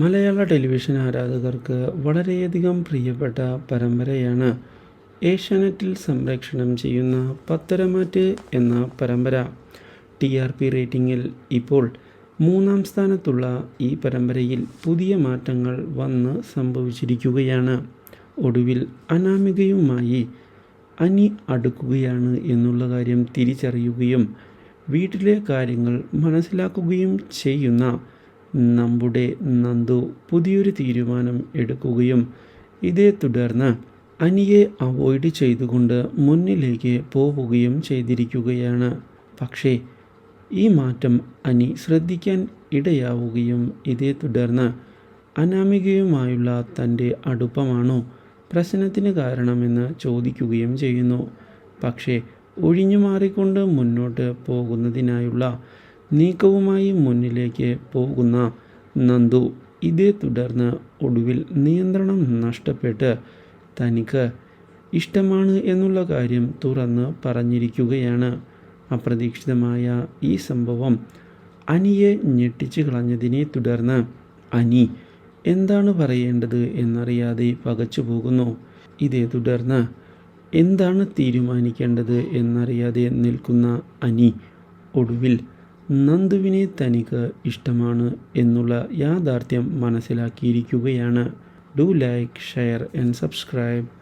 മലയാള television ആരാധകർക്ക് വളരെയധികം പ്രിയപ്പെട്ട പരമ്പരയാണ് ഏഷ്യാനെറ്റിൽ സംപ്രേക്ഷണം ചെയ്യുന്ന പത്തരമാറ്റ് എന്ന പരമ്പര. ടി ആർ പി റേറ്റിംഗിൽ ഇപ്പോൾ മൂന്നാം സ്ഥാനത്തുള്ള ഈ പരമ്പരയിൽ പുതിയ മാറ്റങ്ങൾ വന്ന് സംഭവിച്ചിരിക്കുകയാണ്. ഒടുവിൽ അനാമികയുമായി അനി അടുക്കുകയാണ് എന്നുള്ള കാര്യം തിരിച്ചറിയുകയും വീട്ടിലെ കാര്യങ്ങൾ മനസ്സിലാക്കുകയും ചെയ്യുന്ന നമ്മുടെ നന്ദു പുതിയൊരു തീരുമാനം എടുക്കുകയും ഇതേ തുടർന്ന് അനിയെ അവോയ്ഡ് ചെയ്തുകൊണ്ട് മുന്നിലേക്ക് പോവുകയും ചെയ്തിരിക്കുകയാണ്. പക്ഷേ ഈ മാറ്റം അനി ശ്രദ്ധിക്കാൻ ഇടയാവുകയും ഇതേ തുടർന്ന് അനാമികയുമായുള്ള തന്റെ അടുപ്പമാണോ പ്രശ്നത്തിന് കാരണമെന്ന് ചോദിക്കുകയും ചെയ്യുന്നു. പക്ഷേ ഒഴിഞ്ഞു മാറിക്കൊണ്ട് മുന്നോട്ട് പോകുന്നതിനായുള്ള നീക്കവുമായി മുന്നിലേക്ക് പോകുന്ന നന്ദു ഇതേ തുടർന്ന് ഒടുവിൽ നിയന്ത്രണം നഷ്ടപ്പെട്ട് തനിക്ക് ഇഷ്ടമാണ് എന്നുള്ള കാര്യം തുറന്ന് പറഞ്ഞിരിക്കുകയാണ്. അപ്രതീക്ഷിതമായ ഈ സംഭവം അനിയെ ഞെട്ടിച്ചു കളഞ്ഞതിനെ തുടർന്ന് അനി എന്താണ് പറയേണ്ടത് എന്നറിയാതെ പകച്ചു പോകുന്നു. ഇതേ തുടർന്ന് എന്താണ് തീരുമാനിക്കേണ്ടത് എന്നറിയാതെ നിൽക്കുന്ന അനി ഒടുവിൽ നന്ദുവിനെ തനിക്ക് ഇഷ്ടമാണ് എന്നുള്ള യാഥാർത്ഥ്യം മനസ്സിലാക്കിയിരിക്കുകയാണ്. Do like share and subscribe